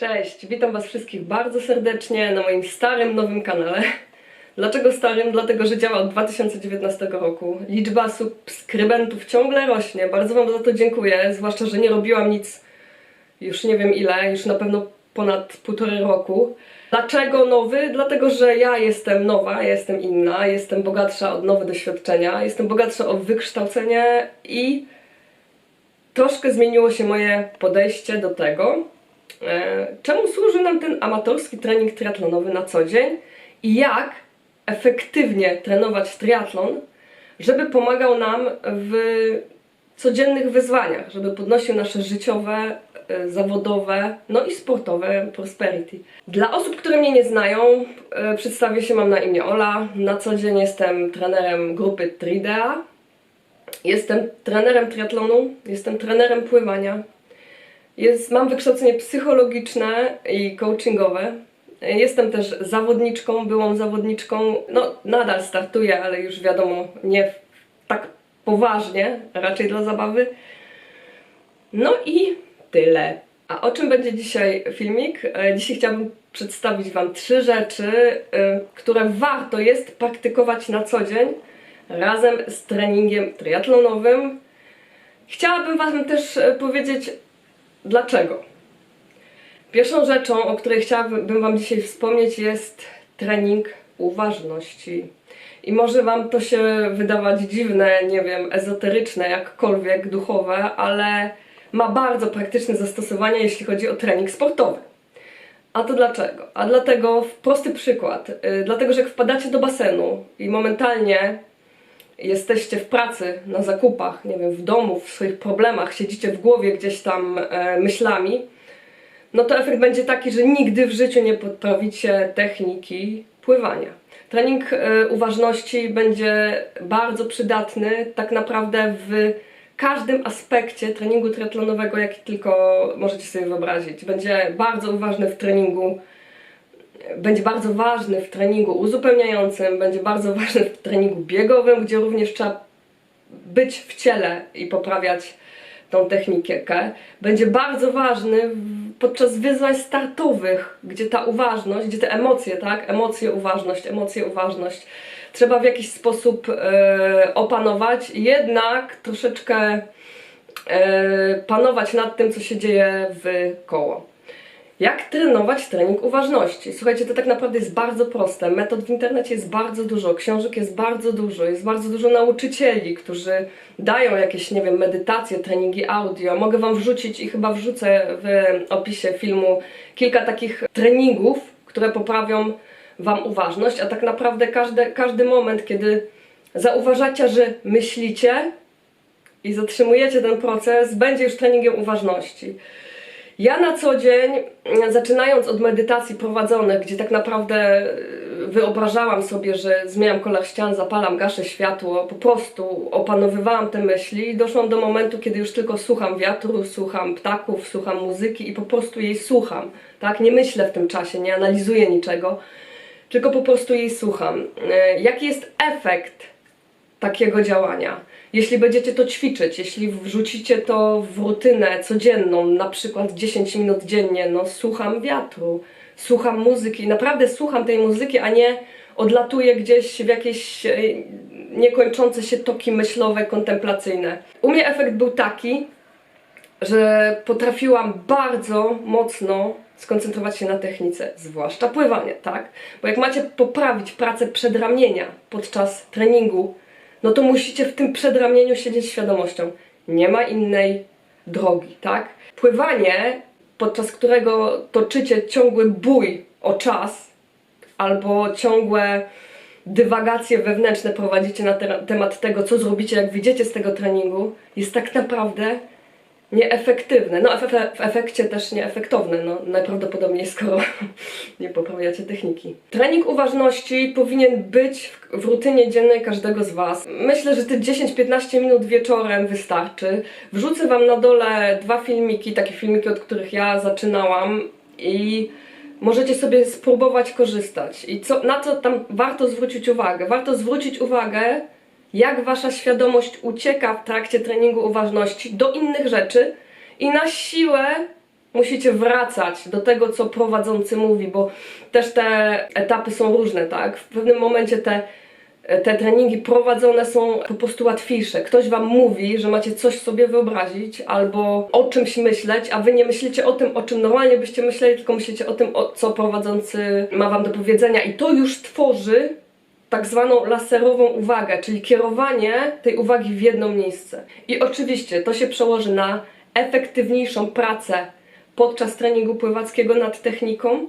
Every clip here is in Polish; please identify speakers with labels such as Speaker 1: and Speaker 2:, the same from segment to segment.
Speaker 1: Cześć, witam Was wszystkich bardzo serdecznie na moim starym, nowym kanale. Dlaczego starym? Dlatego, że działa od 2019 roku. Liczba subskrybentów ciągle rośnie. Bardzo Wam za to dziękuję, zwłaszcza, że nie robiłam nic już nie wiem ile, już na pewno ponad półtorej roku. Dlaczego nowy? Dlatego, że ja jestem nowa, jestem inna, jestem bogatsza o nowe doświadczenia, jestem bogatsza o wykształcenie i troszkę zmieniło się moje podejście do tego, czemu służy nam ten amatorski trening triatlonowy na co dzień i jak efektywnie trenować triatlon, żeby pomagał nam w codziennych wyzwaniach, żeby podnosił nasze życiowe, e, zawodowe, no i sportowe prosperity. Dla osób, które mnie nie znają, e, przedstawię się, mam na imię Ola. Na co dzień jestem trenerem grupy Tridea. Jestem trenerem triatlonu, jestem trenerem pływania. Jest, mam wykształcenie psychologiczne i coachingowe. Jestem też zawodniczką, byłą zawodniczką. No, nadal startuję, ale już wiadomo, nie tak poważnie, raczej dla zabawy. No i tyle. A o czym będzie dzisiaj filmik? E, Dzisiaj chciałabym przedstawić Wam trzy rzeczy, e, które warto jest praktykować na co dzień razem z treningiem triatlonowym. Chciałabym Wam też e, powiedzieć dlaczego. Pierwszą rzeczą, o której chciałabym Wam dzisiaj wspomnieć, jest trening uważności. I może Wam to się wydawać dziwne, nie wiem, ezoteryczne, jakkolwiek duchowe, ale ma bardzo praktyczne zastosowanie, jeśli chodzi o trening sportowy. A to dlaczego? A dlatego, prosty przykład, yy, dlatego, że jak wpadacie do basenu i momentalnie jesteście w pracy, na zakupach, nie wiem, w domu, w swoich problemach, siedzicie w głowie gdzieś tam e, myślami, no to efekt będzie taki, że nigdy w życiu nie poprawicie techniki pływania. Trening e, uważności będzie bardzo przydatny tak naprawdę w każdym aspekcie treningu triatlonowego, jaki tylko możecie sobie wyobrazić. Będzie bardzo uważny w treningu będzie bardzo ważny w treningu uzupełniającym, będzie bardzo ważny w treningu biegowym, gdzie również trzeba być w ciele i poprawiać tą technikę. Będzie bardzo ważny podczas wyzwań startowych, gdzie ta uważność, gdzie te emocje, tak? Emocje, uważność, emocje, uważność. Trzeba w jakiś sposób e, opanować, jednak troszeczkę e, panować nad tym, co się dzieje w koło. Jak trenować trening uważności? Słuchajcie, to tak naprawdę jest bardzo proste. Metod w internecie jest bardzo dużo, książek jest bardzo dużo, jest bardzo dużo nauczycieli, którzy dają jakieś, nie wiem, medytacje, treningi audio. Mogę Wam wrzucić i chyba wrzucę w opisie filmu kilka takich treningów, które poprawią Wam uważność, a tak naprawdę każdy, każdy moment, kiedy zauważacie, że myślicie i zatrzymujecie ten proces, będzie już treningiem uważności. Ja na co dzień, mm, zaczynając od medytacji prowadzonych, gdzie tak naprawdę y, wyobrażałam sobie, że zmieniam kolor ścian, zapalam, gaszę światło, po prostu opanowywałam te myśli i doszłam do momentu, kiedy już tylko słucham wiatru, słucham ptaków, słucham muzyki i po prostu jej słucham. Tak? Nie myślę w tym czasie, nie analizuję niczego, tylko po prostu jej słucham. Y, Jaki jest efekt takiego działania. Jeśli będziecie to ćwiczyć, jeśli wrzucicie to w rutynę codzienną, na przykład 10 minut dziennie, no słucham wiatru, słucham muzyki, naprawdę słucham tej muzyki, a nie odlatuję gdzieś w jakieś e, niekończące się toki myślowe, kontemplacyjne. U mnie efekt był taki, że potrafiłam bardzo mocno skoncentrować się na technice, zwłaszcza pływanie, tak? Bo jak macie poprawić pracę przedramienia podczas treningu, no to musicie w tym przedramieniu siedzieć świadomością. Nie ma innej drogi, tak? Pływanie, podczas którego toczycie ciągły bój o czas, albo ciągłe dywagacje wewnętrzne prowadzicie na te- temat tego, co zrobicie, jak wyjdziecie z tego treningu, jest tak naprawdę nieefektywne. No, w efekcie też nieefektowne, no, najprawdopodobniej, skoro nie poprawiacie techniki. Trening uważności powinien być w, w rutynie dziennej każdego z Was. Myślę, że te 10-15 minut wieczorem wystarczy. Wrzucę Wam na dole dwa filmiki, takie filmiki, od których ja zaczynałam i możecie sobie spróbować korzystać. I co, na co tam warto zwrócić uwagę? Warto zwrócić uwagę, jak wasza świadomość ucieka w trakcie treningu uważności do innych rzeczy i na siłę Musicie wracać do tego, co prowadzący mówi, bo też te etapy są różne, tak? W pewnym momencie te, te treningi prowadzone są po prostu łatwiejsze. Ktoś wam mówi, że macie coś sobie wyobrazić albo o czymś myśleć, a wy nie myślicie o tym, o czym normalnie byście myśleli, tylko myślicie o tym, o co prowadzący ma wam do powiedzenia, i to już tworzy tak zwaną laserową uwagę, czyli kierowanie tej uwagi w jedno miejsce. I oczywiście to się przełoży na efektywniejszą pracę podczas treningu pływackiego nad techniką,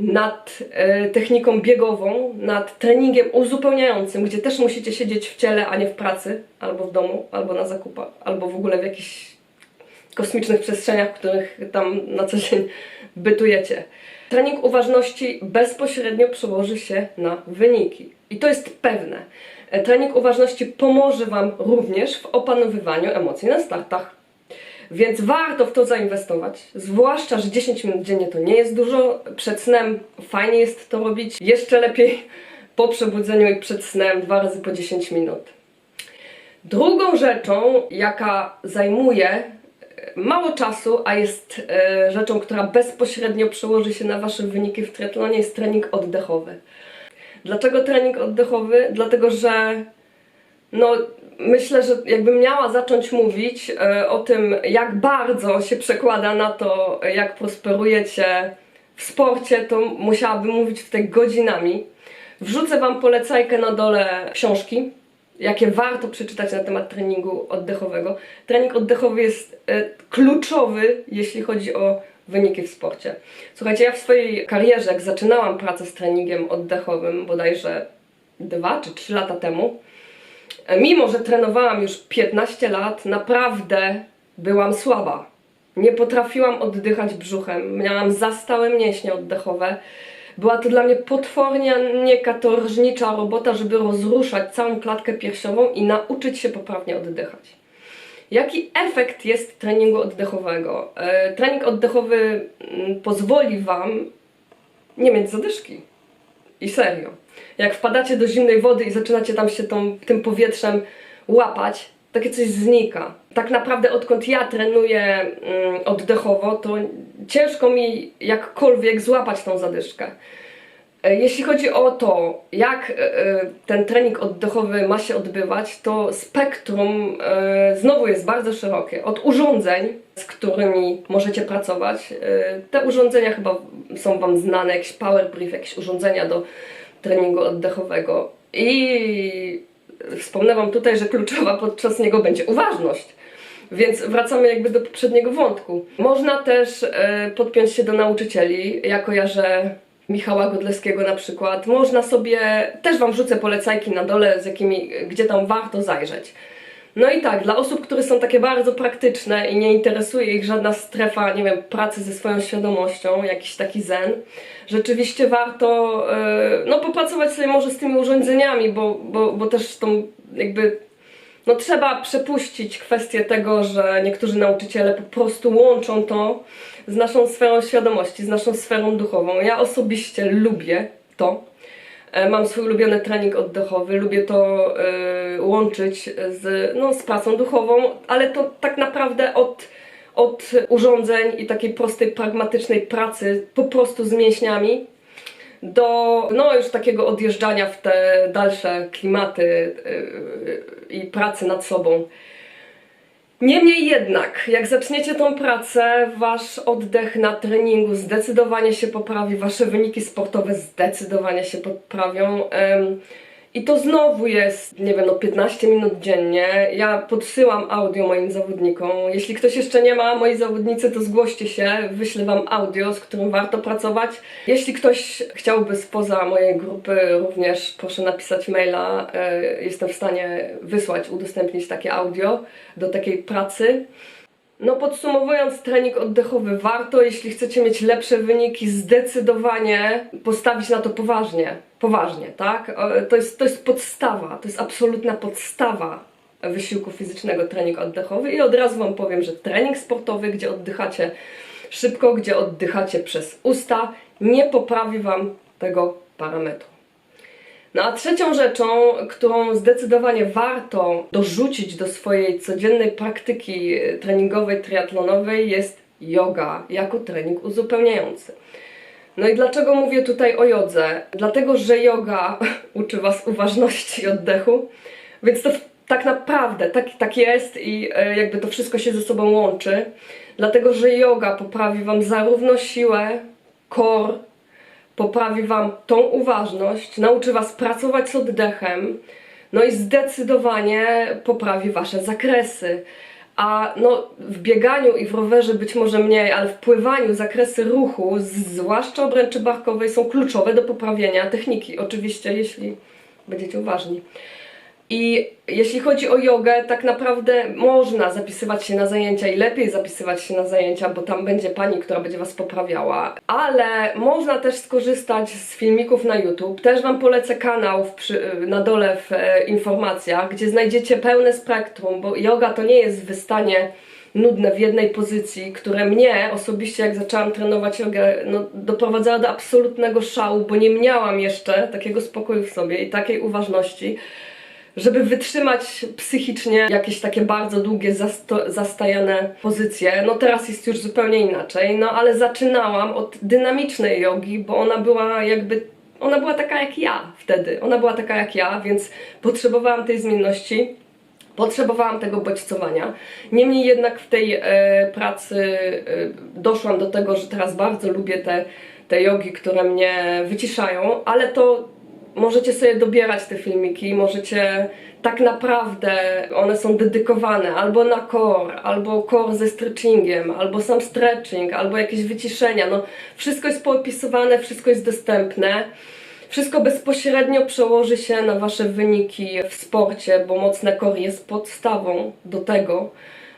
Speaker 1: nad e, techniką biegową, nad treningiem uzupełniającym, gdzie też musicie siedzieć w ciele, a nie w pracy, albo w domu, albo na zakupach, albo w ogóle w jakichś kosmicznych przestrzeniach, w których tam na co dzień bytujecie. Trening uważności bezpośrednio przełoży się na wyniki. I to jest pewne. E, Trening uważności pomoże Wam również w opanowywaniu emocji na startach. Więc warto w to zainwestować, zwłaszcza, że 10 minut dziennie to nie jest dużo. Przed snem fajnie jest to robić. Jeszcze lepiej po przebudzeniu i przed snem dwa razy po 10 minut. Drugą rzeczą, jaka zajmuje mało czasu, a jest e, rzeczą, która bezpośrednio przełoży się na Wasze wyniki w triatlonie, jest trening oddechowy. Dlaczego trening oddechowy? Dlatego, że no, myślę, że jakbym miała zacząć mówić e, o tym, jak bardzo się przekłada na to, jak prosperujecie w sporcie, to musiałabym mówić w godzinami. Wrzucę Wam polecajkę na dole książki, jakie warto przeczytać na temat treningu oddechowego. Trening oddechowy jest e, kluczowy, jeśli chodzi o wyniki w sporcie. Słuchajcie, ja w swojej karierze, jak zaczynałam pracę z treningiem oddechowym, bodajże dwa czy trzy lata temu, e, mimo że trenowałam już 15 lat, naprawdę byłam słaba. Nie potrafiłam oddychać brzuchem, miałam zastałe mięśnie oddechowe. Była to dla mnie potwornie katorżnicza robota, żeby rozruszać całą klatkę piersiową i nauczyć się poprawnie oddychać. Jaki efekt jest treningu oddechowego? E, Trening oddechowy mm, pozwoli Wam nie mieć zadyszki. I serio. Jak wpadacie do zimnej wody i zaczynacie tam się tą, tym powietrzem łapać, takie coś znika. Tak naprawdę odkąd ja trenuję mm, oddechowo, to ciężko mi jakkolwiek złapać tą zadyszkę. E, Jeśli chodzi o to, jak e, e, ten trening oddechowy ma się odbywać, to spektrum znowu jest bardzo szerokie. Od urządzeń, z którymi możecie pracować, te urządzenia chyba są Wam znane, jakiś power brief, jakieś urządzenia do treningu oddechowego. I wspomnę Wam tutaj, że kluczowa podczas niego będzie uważność. Więc wracamy jakby do poprzedniego wątku. Można też e, podpiąć się do nauczycieli. Ja kojarzę Michała Godleskiego na przykład. Można sobie, też Wam wrzucę polecajki na dole, z jakimi, gdzie tam warto zajrzeć. No i tak, dla osób, które są takie bardzo praktyczne i nie interesuje ich żadna strefa, nie wiem, pracy ze swoją świadomością, jakiś taki zen, rzeczywiście warto, e, no popracować sobie może z tymi urządzeniami, bo, bo, bo też tą jakby no trzeba przepuścić kwestię tego, że niektórzy nauczyciele po prostu łączą to z naszą sferą świadomości, z naszą sferą duchową. Ja osobiście lubię to. E, Mam swój ulubiony trening oddechowy, lubię to e, łączyć z, no, z pracą duchową, ale to tak naprawdę od, od urządzeń i takiej prostej, pragmatycznej pracy po prostu z mięśniami do no już takiego odjeżdżania w te dalsze klimaty yy, i pracy nad sobą. Niemniej jednak, jak zaczniecie tą pracę, wasz oddech na treningu zdecydowanie się poprawi, wasze wyniki sportowe zdecydowanie się poprawią. I to znowu jest, nie wiem, no 15 minut dziennie. Ja podsyłam audio moim zawodnikom. Jeśli ktoś jeszcze nie ma, moi zawodnicy, to zgłoście się, wyślę wam audio, z którym warto pracować. Jeśli ktoś chciałby spoza mojej grupy, również proszę napisać maila. E, Jestem w stanie wysłać, udostępnić takie audio do takiej pracy. No podsumowując, trening oddechowy warto, jeśli chcecie mieć lepsze wyniki, zdecydowanie postawić na to poważnie. Poważnie, tak? To jest, to jest podstawa, to jest absolutna podstawa wysiłku fizycznego trening oddechowy i od razu Wam powiem, że trening sportowy, gdzie oddychacie szybko, gdzie oddychacie przez usta, nie poprawi Wam tego parametru. No a trzecią rzeczą, którą zdecydowanie warto dorzucić do swojej codziennej praktyki treningowej, triatlonowej jest yoga jako trening uzupełniający. No i dlaczego mówię tutaj o jodze? Dlatego, że yoga uczy Was uważności i oddechu, więc to tak naprawdę tak, tak jest i e, jakby to wszystko się ze sobą łączy. Dlatego, że yoga poprawi Wam zarówno siłę, core, poprawi Wam tą uważność, nauczy Was pracować z oddechem, no i zdecydowanie poprawi Wasze zakresy. A no, w bieganiu i w rowerze być może mniej, ale w pływaniu zakresy ruchu, zwłaszcza obręczy barkowej, są kluczowe do poprawienia techniki. Oczywiście, jeśli będziecie uważni. I jeśli chodzi o jogę, tak naprawdę można zapisywać się na zajęcia i lepiej zapisywać się na zajęcia, bo tam będzie pani, która będzie Was poprawiała. Ale można też skorzystać z filmików na YouTube. Też Wam polecę kanał przy, na dole w e, informacjach, gdzie znajdziecie pełne spektrum, bo yoga to nie jest wystanie nudne w jednej pozycji, które mnie osobiście, jak zaczęłam trenować jogę, no, doprowadzało do absolutnego szału, bo nie miałam jeszcze takiego spokoju w sobie i takiej uważności żeby wytrzymać psychicznie jakieś takie bardzo długie, zastajane pozycje. No teraz jest już zupełnie inaczej, no ale zaczynałam od dynamicznej jogi, bo ona była jakby, ona była taka jak ja wtedy, ona była taka jak ja, więc potrzebowałam tej zmienności. Potrzebowałam tego bodźcowania. Niemniej jednak w tej e, pracy e, doszłam do tego, że teraz bardzo lubię te, te jogi, które mnie wyciszają, ale to możecie sobie dobierać te filmiki, możecie tak naprawdę, one są dedykowane albo na core, albo core ze stretchingiem, albo sam stretching, albo jakieś wyciszenia. No, wszystko jest poopisywane, wszystko jest dostępne. Wszystko bezpośrednio przełoży się na Wasze wyniki w sporcie, bo mocne core jest podstawą do tego,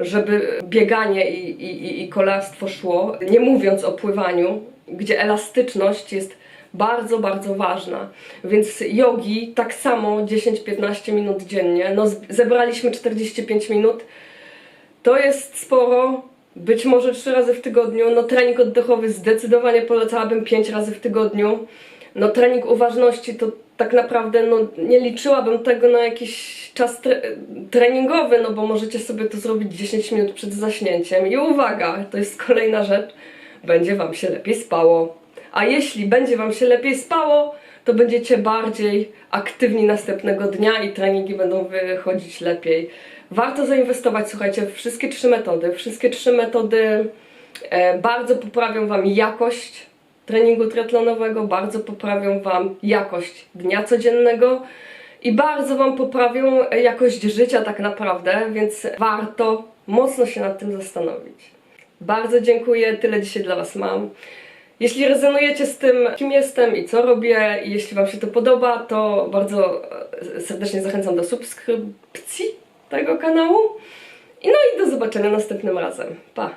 Speaker 1: żeby bieganie i, i, i- kolarstwo szło. Nie mówiąc o pływaniu, gdzie elastyczność jest bardzo, bardzo ważna. Więc jogi tak samo 10-15 minut dziennie. No, zebraliśmy 45 minut. To jest sporo. Być może 3 razy w tygodniu. No, trening oddechowy zdecydowanie polecałabym 5 razy w tygodniu. No, trening uważności to tak naprawdę no, nie liczyłabym tego na jakiś czas tre treningowy, no bo możecie sobie to zrobić 10 minut przed zaśnięciem. I uwaga, to jest kolejna rzecz, będzie Wam się lepiej spało. A jeśli będzie Wam się lepiej spało, to będziecie bardziej aktywni następnego dnia i treningi będą wychodzić lepiej. Warto zainwestować, słuchajcie, w wszystkie trzy metody. Wszystkie trzy metody e, bardzo poprawią Wam jakość treningu triatlonowego, bardzo poprawią Wam jakość dnia codziennego i bardzo Wam poprawią jakość życia tak naprawdę, więc warto mocno się nad tym zastanowić. Bardzo dziękuję, tyle dzisiaj dla Was mam. Jeśli rezonujecie z tym, kim jestem i co robię, i jeśli Wam się to podoba, to bardzo e, serdecznie zachęcam do subskrypcji tego kanału. I no i do zobaczenia następnym razem. Pa!